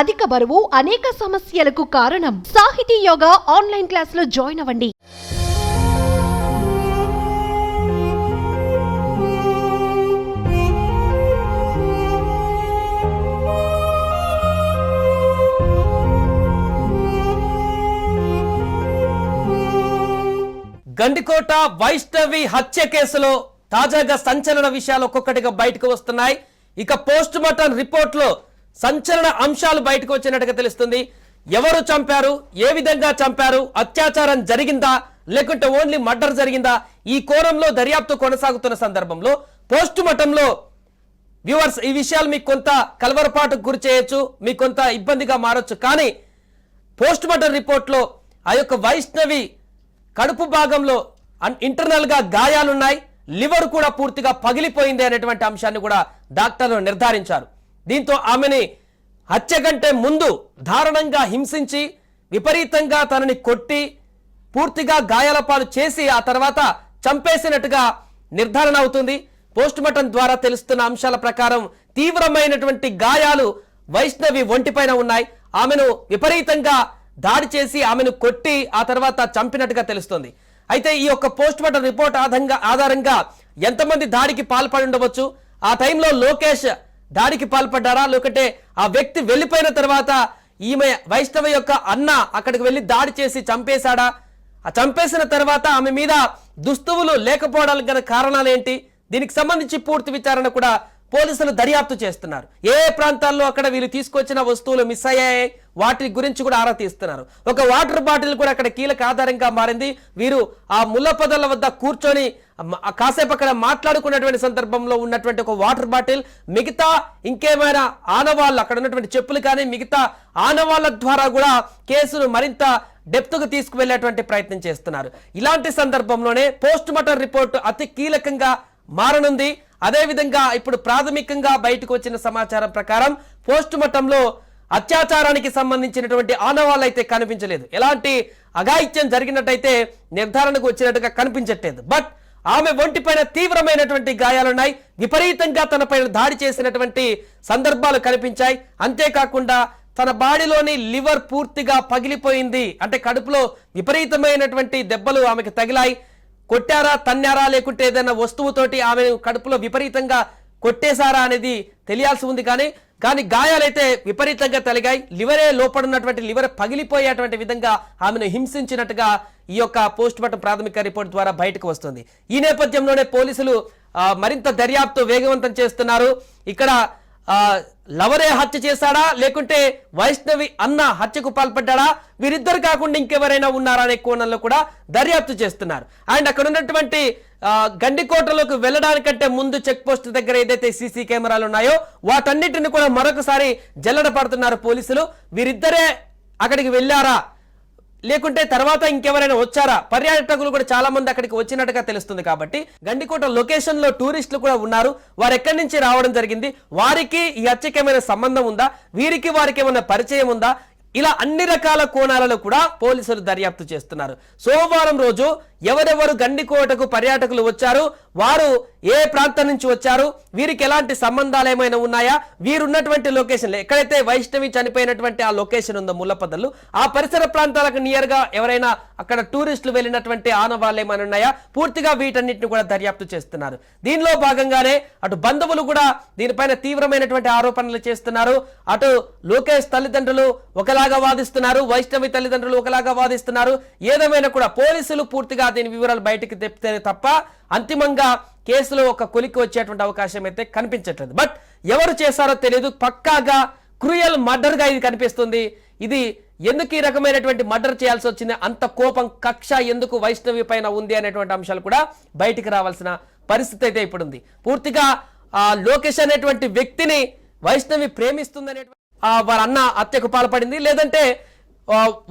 అధిక బరువు అనేక సమస్యలకు కారణం. సాహితీ యోగా ఆన్లైన్ క్లాసులో జాయిన్ అవ్వండి. గండికోట వైష్ణవి హత్య కేసులో తాజాగా సంచలన విషయాలు ఒక్కొక్కటిగా బయటకు వస్తున్నాయి. ఇక పోస్ట్ మార్టం రిపోర్ట్లో సంచలన అంశాలు బయటకు వచ్చినట్టుగా తెలుస్తుంది. ఎవరు చంపారు? ఏ విధంగా చంపారు? అత్యాచారం జరిగిందా? లేకుంటే ఓన్లీ మర్డర్ జరిగిందా? ఈ కోణంలో దర్యాప్తు కొనసాగుతున్న సందర్భంలో పోస్ట్ మార్టంలో వ్యూవర్స్ ఈ విషయాలు మీకు కొంత కలవరపాటుకు గురి చేయొచ్చు మీకు కొంత ఇబ్బందిగా మారొచ్చు. కానీ పోస్ట్ మార్టం రిపోర్ట్లో ఆ యొక్క వైష్ణవి కడుపు భాగంలో అన్- గాయాలున్నాయి. లివర్ కూడా పూర్తిగా పగిలిపోయింది అనేటువంటి అంశాన్ని కూడా డాక్టర్లు నిర్ధారించారు. దీంతో ఆమెని హత్య కంటే ముందు దారుణంగా హింసించి విపరీతంగా తనని కొట్టి పూర్తిగా గాయాలపాలు చేసి ఆ తర్వాత చంపేసినట్టుగా నిర్ధారణ అవుతుంది. పోస్టుమార్టం ద్వారా తెలుస్తున్న అంశాల ప్రకారం తీవ్రమైనటువంటి గాయాలు వైష్ణవి ఒంటిపైన ఉన్నాయి. ఆమెను విపరీతంగా దాడి చేసి ఆమెను కొట్టి ఆ తర్వాత చంపినట్టుగా తెలుస్తుంది. అయితే ఈ యొక్క పోస్టుమార్టం రిపోర్ట్ ఆధారంగా ఆధారంగా ఎంతమంది దాడికి పాల్పడి ఉండవచ్చు? ఆ టైంలో లోకేష్ దాడికి పాల్పడ్డారా? లేకుంటే ఆ వ్యక్తి వెళ్ళిపోయిన తర్వాత ఈమె వైష్ణవ యొక్క అన్న అక్కడికి వెళ్ళి దాడి చేసి చంపేశాడా? ఆ చంపేసిన తర్వాత ఆమె మీద దుస్తువులు లేకపోవడానికి గల కారణాలు ఏంటి? దీనికి సంబంధించి పూర్తి విచారణ కూడా పోలీసులు దర్యాప్తు చేస్తున్నారు. ఏ ఏ ప్రాంతాల్లో అక్కడ వీళ్ళు తీసుకొచ్చిన వస్తువులు మిస్ అయ్యాయి? వాటి గురించి కూడా ఆరా తీస్తున్నారు. ఒక వాటర్ బాటిల్ కూడా అక్కడ కీలక ఆధారంగా మారింది. వీరు ఆ ముళ్ళ పొదల వద్ద కూర్చొని కాసేపు అక్కడ మాట్లాడుకున్నటువంటి సందర్భంలో ఉన్నటువంటి ఒక వాటర్ బాటిల్ మిగతా ఇంకేమైనా ఆనవాళ్ళు అక్కడ ఉన్నటువంటి చెప్పులు కానీ మిగతా ఆనవాళ్ళ ద్వారా కూడా కేసును మరింత డెప్త్కు తీసుకువెళ్ళేటువంటి ప్రయత్నం చేస్తున్నారు. ఇలాంటి సందర్భంలోనే పోస్ట్ మార్టం రిపోర్టు అతి కీలకంగా మారనుంది. అదేవిధంగా ఇప్పుడు ప్రాథమికంగా బయటకు వచ్చిన సమాచారం ప్రకారం పోస్ట్ మార్టంలో అత్యాచారానికి సంబంధించినటువంటి ఆనవాళ్ళు అయితే కనిపించలేదు. ఎలాంటి అఘాయిత్యం జరిగినట్టయితే నిర్ధారణకు వచ్చినట్టుగా కనిపించట్లేదు. బట్ ఆమె ఒంటిపైన తీవ్రమైనటువంటి గాయాలున్నాయి విపరీతంగా తనపైన దాడి చేసినటువంటి సందర్భాలు కనిపించాయి. అంతేకాకుండా తన బాడీలోని లివర్ పూర్తిగా పగిలిపోయింది. అంటే కడుపులో విపరీతమైనటువంటి దెబ్బలు ఆమెకు తగిలాయి. కొట్టారా తన్నారా లేకుంటే ఏదైనా వస్తువుతోటి ఆమె కడుపులో విపరీతంగా కొట్టేశారా అనేది తెలియాల్సి ఉంది. కానీ కానీ గాయాలైతే విపరీతంగా తలిగాయి. లివరే లోపడున్నటువంటి లివర్ పగిలిపోయేటువంటి విధంగా ఆమెను హింసించినట్టుగా ఈ యొక్క పోస్ట్ మార్టం ప్రాథమిక రిపోర్ట్ ద్వారా బయటకు వస్తుంది. ఈ నేపథ్యంలోనే పోలీసులు మరింత దర్యాప్తు వేగవంతం చేస్తున్నారు. ఇక్కడ లవరే హత్య చేశాడా? లేకుంటే వైష్ణవి అన్న హత్యకు పాల్పడ్డాడా? వీరిద్దరు కాకుండా ఇంకెవరైనా ఉన్నారా అనే కోణంలో కూడా దర్యాప్తు చేస్తున్నారు. అండ్ అక్కడ ఉన్నటువంటి గండికోటలోకి వెళ్ళడానికంటే ముందు చెక్ పోస్ట్ దగ్గర ఏదైతే సీసీ కెమెరాలు ఉన్నాయో వాటన్నిటిని కూడా మరొకసారి జల్లడ పడుతున్నారు పోలీసులు. వీరిద్దరే అక్కడికి వెళ్ళారా? లేకుంటే తర్వాత ఇంకెవరైనా వచ్చారా? పర్యాటకులు కూడా చాలా మంది అక్కడికి వచ్చినట్టుగా తెలుస్తుంది కాబట్టి గండికోట లొకేషన్లో టూరిస్టులు కూడా ఉన్నారు. వారు ఎక్కడి నుంచి రావడం జరిగింది? వారికి ఈ హత్యకి సంబంధం ఉందా? వీరికి వారికి ఏమైనా పరిచయం ఉందా? ఇలా అన్ని రకాల కోణాలలో కూడా పోలీసులు దర్యాప్తు చేస్తున్నారు. సోమవారం రోజు ఎవరెవరు గండికోటకు పర్యాటకులు వచ్చారు వారు ఏ ప్రాంతం నుంచి వచ్చారు వీరికి ఎలాంటి సంబంధాలు ఏమైనా ఉన్నాయా వీరున్నటువంటి లొకేషన్ ఎక్కడైతే వైష్ణవి చనిపోయినటువంటి ఆ లొకేషన్ ఉందో ముల్లపదలు ఆ పరిసర ప్రాంతాలకు నియర్గా ఎవరైనా అక్కడ టూరిస్టులు వెళ్ళినటువంటి ఆనవాళ్ళు ఏమైనా ఉన్నాయా పూర్తిగా వీటన్నిటిని కూడా దర్యాప్తు చేస్తున్నారు. దీనిలో భాగంగానే అటు బంధువులు కూడా దీనిపైన తీవ్రమైనటువంటి ఆరోపణలు చేస్తున్నారు. అటు లోకేష్ తల్లిదండ్రులు ఒకలా ఒకలాగా వాదిస్తున్నారు వైష్ణవి తల్లిదండ్రులు ఒకలాగా వాదిస్తున్నారు. ఏదేమైనా కూడా పోలీసులు పూర్తిగా దీని వివరాలు బయటకు తెప్పితే తప్ప అంతిమంగా కేసులో ఒక కొలికి వచ్చేటువంటి అవకాశం అయితే కనిపించట్లేదు. బట్ ఎవరు చేశారో తెలియదు పక్కాగా క్రూయల్ మర్డర్గా ఇది కనిపిస్తుంది. ఇది ఎందుకు ఈ రకమైనటువంటి మర్డర్ చేయాల్సి వచ్చింది? అంత కోపం కక్ష ఎందుకు వైష్ణవి పైన ఉంది అనేటువంటి అంశాలు కూడా బయటికి రావాల్సిన పరిస్థితి అయితే ఇప్పుడుంది. పూర్తిగా ఆ లోకేష్ అనేటువంటి వ్యక్తిని వైష్ణవి ప్రేమిస్తుంది వాళ్ళ అన్న హత్యకు పాల్పడింది. లేదంటే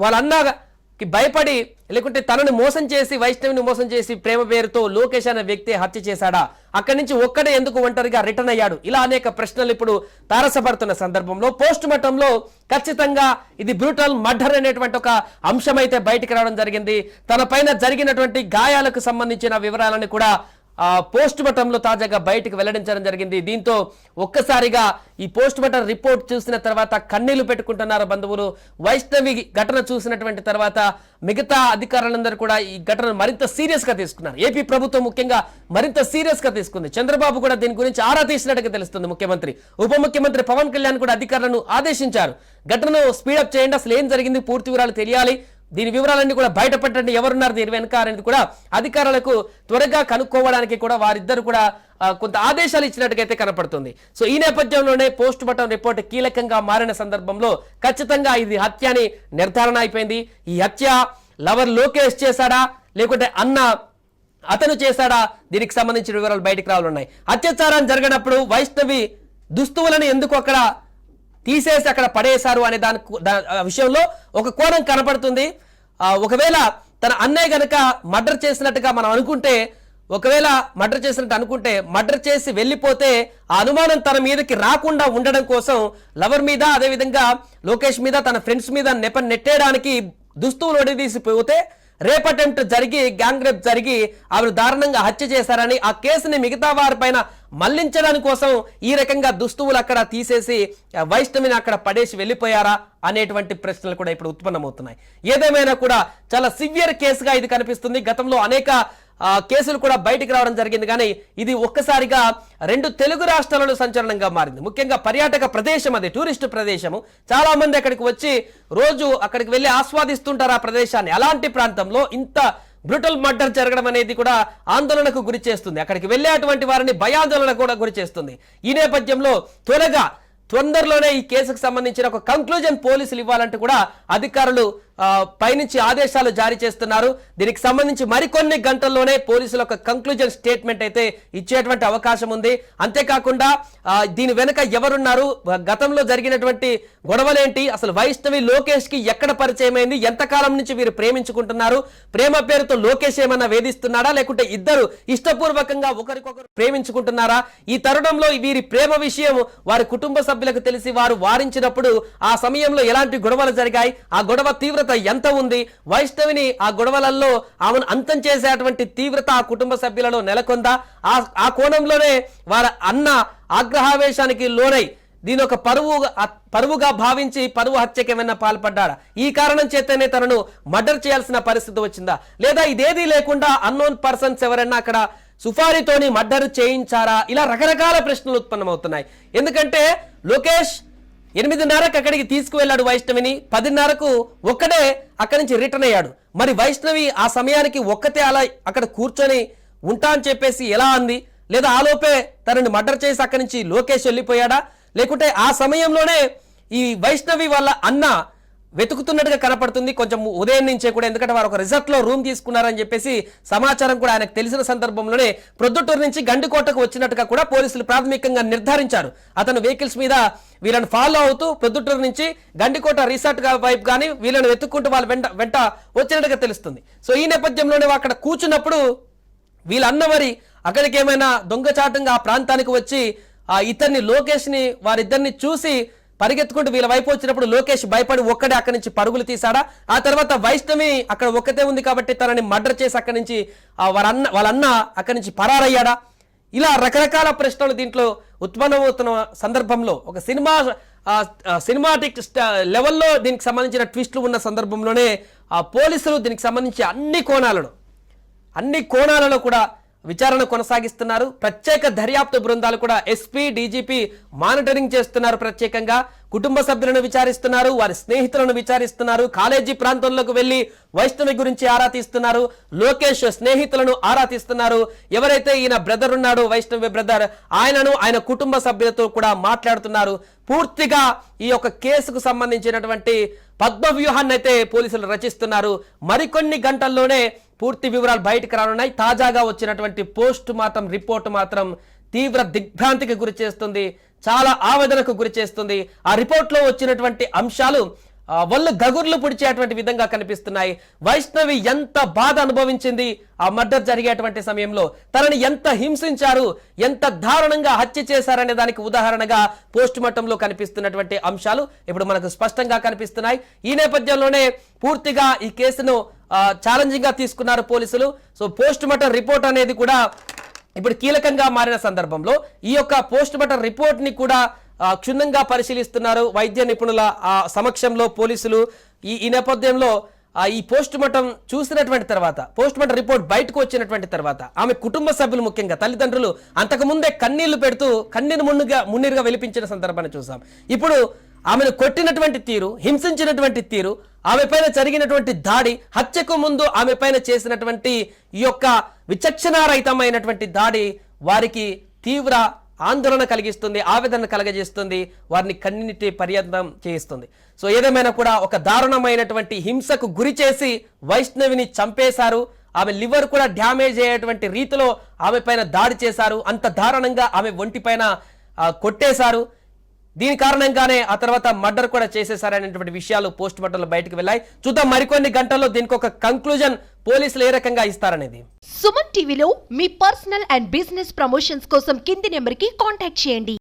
వాళ్ళ అన్నకి భయపడి లేకుంటే తనని మోసం చేసి వైష్ణవిని మోసం చేసి ప్రేమ పేరుతో లోకేష్ అనే వ్యక్తి హత్య చేశాడా? అక్కడి నుంచి ఒక్కడే ఎందుకు ఒంటరిగా రిటర్న్ అయ్యాడు? ఇలా అనేక ప్రశ్నలు ఇప్పుడు తారసపడుతున్న సందర్భంలో. పోస్ట్ మార్టంలో ఖచ్చితంగా ఇది బ్రూటల్ మర్డర్ అనేటువంటి ఒక అంశం అయితే బయటికి రావడం జరిగింది. తన పైన జరిగినటువంటి గాయాలకు సంబంధించిన వివరాలను కూడా పోస్ట్ మార్టంలో తాజాగా బయటకు వెల్లడించడం జరిగింది. దీంతో ఒక్కసారిగా ఈ పోస్ట్ మార్టం రిపోర్ట్ చూసిన తర్వాత కన్నీళ్ళు పెట్టుకుంటున్నారు బంధువులు. వైష్ణవి ఘటన చూసినటువంటి తర్వాత మిగతా అధికారులందరూ కూడా ఈ ఘటనను మరింత సీరియస్గా తీసుకున్నారు. ఏపీ ప్రభుత్వం ముఖ్యంగా మరింత సీరియస్గా తీసుకుంది. చంద్రబాబు కూడా దీని గురించి ఆరా తీసినట్టుగా తెలుస్తుంది ముఖ్యమంత్రి. ఉప ముఖ్యమంత్రి పవన్ కళ్యాణ్ కూడా అధికారులను ఆదేశించారు. ఘటనను స్పీడప్ చేయండి. అసలు ఏం జరిగింది? పూర్తి వివరాలు తెలియాలి. దీని వివరాలన్నీ కూడా బయటపెట్టండి ఎవరున్నారు దీని వెనుక అనేది కూడా అధికారులకు త్వరగా కనుక్కోవడానికి కూడా వారిద్దరు కూడా కొంత ఆదేశాలు ఇచ్చినట్టుగా అయితే కనపడుతుంది. సో ఈ నేపథ్యంలోనే పోస్ట్ మార్టం రిపోర్ట్ కీలకంగా మారిన సందర్భంలో ఖచ్చితంగా ఇది హత్య అని నిర్ధారణ అయిపోయింది. ఈ హత్య లవర్ లోకేష్ చేశాడా? లేకుంటే అన్న అతను చేశాడా? దీనికి సంబంధించిన వివరాలు బయటకు రావాలన్నాయి. అత్యాచారం జరిగినప్పుడు వైష్ణవి దుస్తువులను ఎందుకు అక్కడ తీసేసి అక్కడ పడేశారు అనే దాని విషయంలో ఒక కోణం కనపడుతుంది. ఒకవేళ తన అన్నయ్య గనక మర్డర్ చేసినట్టుగా మనం అనుకుంటే ఒకవేళ మర్డర్ చేసినట్టు అనుకుంటే మర్డర్ చేసి వెళ్ళిపోతే ఆ అనుమానం తన మీదకి రాకుండా ఉండడం కోసం లవర్ మీద అదేవిధంగా లోకేష్ మీద తన ఫ్రెండ్స్ మీద నెప నెట్టేయడానికి దుస్తువులు ఒడిదీసిపోతే రేప్ అటెంప్ట్ జరిగి గ్యాంగ్ రేప్ జరిగి ఆవిడ దారుణంగా హత్య చేశారని ఆ కేసుని మిగతా వారిపైన మళ్ళించడానికి కోసం ఈ రకంగా దుస్తువులు అక్కడ తీసేసి వైష్ణవిని అక్కడ పడేసి వెళ్ళిపోయారా అనేటువంటి ప్రశ్నలు కూడా ఇప్పుడు ఉత్పన్నమవుతున్నాయి. ఏదేమైనా కూడా చాలా సివియర్ కేసుగా ఇది కనిపిస్తుంది. గతంలో అనేక కేసులు కూడా బయటికి రావడం జరిగింది. కానీ ఇది ఒక్కసారిగా రెండు తెలుగు రాష్ట్రాలలో సంచలనంగా మారింది. ముఖ్యంగా పర్యాటక ప్రదేశం అది టూరిస్ట్ ప్రదేశము. చాలా మంది అక్కడికి వచ్చి రోజు అక్కడికి వెళ్ళి ఆస్వాదిస్తుంటారు ఆ ప్రదేశాన్ని. అలాంటి ప్రాంతంలో ఇంత బ్రూటల్ మర్డర్ జరగడం అనేది కూడా ఆందోళనకు గురి చేస్తుంది. అక్కడికి వెళ్ళేటువంటి వారిని భయాందోళన కూడా గురి చేస్తుంది. ఈ నేపథ్యంలో త్వరగా తొందరలోనే ఈ కేసుకు సంబంధించిన ఒక కంక్లూజన్ పోలీసులు ఇవ్వాలంటూ కూడా అధికారులు పైనుంచి ఆదేశాలు జారీ చేస్తున్నారు. దీనికి సంబంధించి మరికొన్ని గంటల్లోనే పోలీసులు ఒక కంక్లూజన్ స్టేట్మెంట్ అయితే ఇచ్చేటువంటి అవకాశం ఉంది. అంతేకాకుండా దీని వెనుక ఎవరున్నారు? గతంలో జరిగినటువంటి గొడవలేంటి? అసలు వైష్ణవి లోకేష్కి ఎక్కడ పరిచయం అయింది? ఎంతకాలం నుంచి వీరు ప్రేమించుకుంటున్నారు? ప్రేమ పేరుతో లోకేష్ ఏమన్నా వేధిస్తున్నాడా? లేకుంటే ఇద్దరు ఇష్టపూర్వకంగా ఒకరికొకరు ప్రేమించుకుంటున్నారా? ఈ తరుణంలో వీరి ప్రేమ విషయం వారి కుటుంబ సభ్యులకు తెలిసి వారు వారించినప్పుడు ఆ సమయంలో ఎలాంటి గొడవలు జరిగాయి? ఆ గొడవ తీవ్రత ఎంత ఉంది? వైష్ణవిని ఆ గొడవలలో ఆమెను అంతం చేసేటువంటి తీవ్రత ఆ కుటుంబ సభ్యులలో నెలకొందా? ఆ ఆ కోణంలోనే వారి అన్న ఆగ్రహావేశానికి లోనై దీని ఒక పరువు పరువుగా భావించి పరువు హత్యకి ఏమైనా పాల్పడ్డాడా? ఈ కారణం చేతనే తనను మర్డర్ చేయాల్సిన పరిస్థితి వచ్చిందా? లేదా ఇదేదీ లేకుండా అన్నోన్ పర్సన్స్ ఎవరైనా అక్కడ సుఫారీతోని మర్డర్ చేయించారా? ఇలా రకరకాల ప్రశ్నలు ఉత్పన్నమవుతున్నాయి. ఎందుకంటే లోకేష్ ఎనిమిదిన్నరకు అక్కడికి తీసుకువెళ్ళాడు వైష్ణవిని పదిన్నరకు ఒక్కడే అక్కడి నుంచి రిటర్న్ అయ్యాడు. మరి వైష్ణవి ఆ సమయానికి ఒక్కతే అలా అక్కడ కూర్చొని ఉంటా అని చెప్పేసి ఎలా అంది? లేదా ఆలోపే తనని మర్డర్ చేసి అక్కడి నుంచి లోకేష్ వెళ్ళిపోయాడా? లేకుంటే ఆ సమయంలోనే ఈ వైష్ణవి వాళ్ళ అన్న వెతుకుతున్నట్టుగా కనపడుతుంది. కొంచెం ఉదయం నుంచే కూడా ఎందుకంటే వారు ఒక రిసార్ట్లో రూమ్ తీసుకున్నారని చెప్పేసి సమాచారం కూడా ఆయనకు తెలిసిన సందర్భంలోనే ప్రొద్దుటూరు నుంచి గండికోటకు వచ్చినట్టుగా కూడా పోలీసులు ప్రాథమికంగా నిర్ధారించారు. అతను వెహికల్స్ మీద వీళ్ళని ఫాలో అవుతూ ప్రొద్దుటూరు నుంచి గండికోట రిసార్ట్ వైపు కానీ వీళ్ళని వెతుక్కుంటూ వాళ్ళ వెంట వెంట వచ్చినట్టుగా తెలుస్తుంది. సో ఈ నేపథ్యంలోనే అక్కడ కూర్చున్నప్పుడు వీళ్ళన్నవారి అక్కడికి ఏమైనా దొంగచాటంగా ఆ ప్రాంతానికి వచ్చి ఆ ఇతన్ని లోకేష్ని వారిద్దరిని చూసి పరిగెత్తుకుంటూ వీళ్ళ వైపు వచ్చినప్పుడు లోకేష్ భయపడి ఒక్కడే అక్కడి నుంచి పరుగులు తీశాడా? ఆ తర్వాత వైష్ణవి అక్కడ ఒక్కతే ఉంది కాబట్టి తనని మర్డర్ చేసి అక్కడి నుంచి ఆ వాళ్ళన్న అక్కడి నుంచి పరారయ్యాడా? ఇలా రకరకాల ప్రశ్నలు దీంట్లో ఉత్పన్నమవుతున్న సందర్భంలో ఒక సినిమా సినిమాటిక్ స్ట- లెవెల్లో దీనికి సంబంధించిన ట్విస్టులు ఉన్న సందర్భంలోనే ఆ పోలీసులు దీనికి సంబంధించి అన్ని కోణాలను అన్ని కోణాలలో కూడా విచారణ కొనసాగిస్తున్నారు. ప్రత్యేక దర్యాప్తు బృందాలు కూడా ఎస్పీ డీజీపీ మానిటరింగ్ చేస్తున్నారు ప్రత్యేకంగా. కుటుంబ సభ్యులను విచారిస్తున్నారు వారి స్నేహితులను విచారిస్తున్నారు కాలేజీ ప్రాంతంలోకి వెళ్ళి వైష్ణవి గురించి ఆరా తీస్తున్నారు లోకేష్ స్నేహితులను ఆరా తీస్తున్నారు. ఎవరైతే ఈయన బ్రదర్ ఉన్నాడో వైష్ణవి బ్రదర్ ఆయనను ఆయన కుటుంబ సభ్యులతో కూడా మాట్లాడుతున్నారు. పూర్తిగా ఈ యొక్క కేసుకు సంబంధించినటువంటి పద్మ వ్యూహాన్ని అయితే పోలీసులు రచిస్తున్నారు. మరికొన్ని గంటల్లోనే పూర్తి వివరాలు బయటకు రానున్నాయి. తాజాగా వచ్చినటువంటి పోస్ట్ మార్టం రిపోర్ట్ మాత్రం తీవ్ర దిగ్భ్రాంతికి గురి చేస్తుంది. చాలా ఆవేదనకు గురి చేస్తుంది. ఆ రిపోర్ట్లో వచ్చినటువంటి అంశాలు వల్లు గగుర్లు పుడిచేటువంటి విధంగా కనిపిస్తున్నాయి. వైష్ణవి ఎంత బాధ అనుభవించింది ఆ మర్డర్ జరిగేటువంటి సమయంలో. తనని ఎంత హింసించారు ఎంత దారుణంగా హత్య చేశారనే దానికి ఉదాహరణగా పోస్ట్ మార్టంలో కనిపిస్తున్నటువంటి అంశాలు ఇప్పుడు మనకు స్పష్టంగా కనిపిస్తున్నాయి. ఈ నేపథ్యంలోనే పూర్తిగా ఈ కేసును ఛాలెంజింగ్గా తీసుకున్నారు పోలీసులు. సో పోస్ట్ మార్టం రిపోర్ట్ అనేది కూడా ఇప్పుడు కీలకంగా మారిన సందర్భంలో ఈ యొక్క పోస్ట్ మార్టం రిపోర్ట్ని కూడా క్షుణ్ణంగా పరిశీలిస్తున్నారు వైద్య నిపుణుల సమక్షంలో పోలీసులు. ఈ ఈ నేపథ్యంలో ఈ పోస్ట్ మార్టం చూసినటువంటి తర్వాత పోస్ట్ మార్టం రిపోర్ట్ బయటకు వచ్చినటువంటి తర్వాత ఆమె కుటుంబ సభ్యులు ముఖ్యంగా తల్లిదండ్రులు అంతకుముందే కన్నీళ్ళు పెడుతూ కన్నీరు మున్నుగా మున్నీరుగా వెలిపించిన సందర్భాన్ని చూసాం. ఇప్పుడు ఆమెను కొట్టినటువంటి తీరు హింసించినటువంటి తీరు ఆమె పైన జరిగినటువంటి దాడి హత్యకు ముందు ఆమె పైన చేసినటువంటి ఈ యొక్క విచక్షణారహితమైనటువంటి దాడి వారికి తీవ్ర ఆందోళన కలిగిస్తుంది ఆవేదన కలగజేస్తుంది వారిని కన్నీటి పర్యంతం చేయిస్తుంది. సో ఏదేమైనా కూడా ఒక దారుణమైనటువంటి హింసకు గురి చేసి వైష్ణవిని చంపేశారు ఆమె లివర్ కూడా డ్యామేజ్ అయ్యేటువంటి రీతిలో ఆమె పైన దాడి చేశారు అంత దారుణంగా ఆమె ఒంటి పైన కొట్టేశారు. దీని కారణంగానే ఆ తర్వాత మర్డర్ కూడా చేసేసారనేటువంటి విషయాలు పోస్ట్ మార్టంలో బయటకు వెళ్ళాయి. చూద్దాం మరికొన్ని గంటల్లో దీనికి ఒక కంక్లూజన్ పోలీసులు ఏ రకంగా ఇస్తారనేది. సుమన్ టీవీలో మీ పర్సనల్ అండ్ బిజినెస్ ప్రమోషన్స్ కోసం కింది నెంబర్కి కాంటాక్ట్ చేయండి.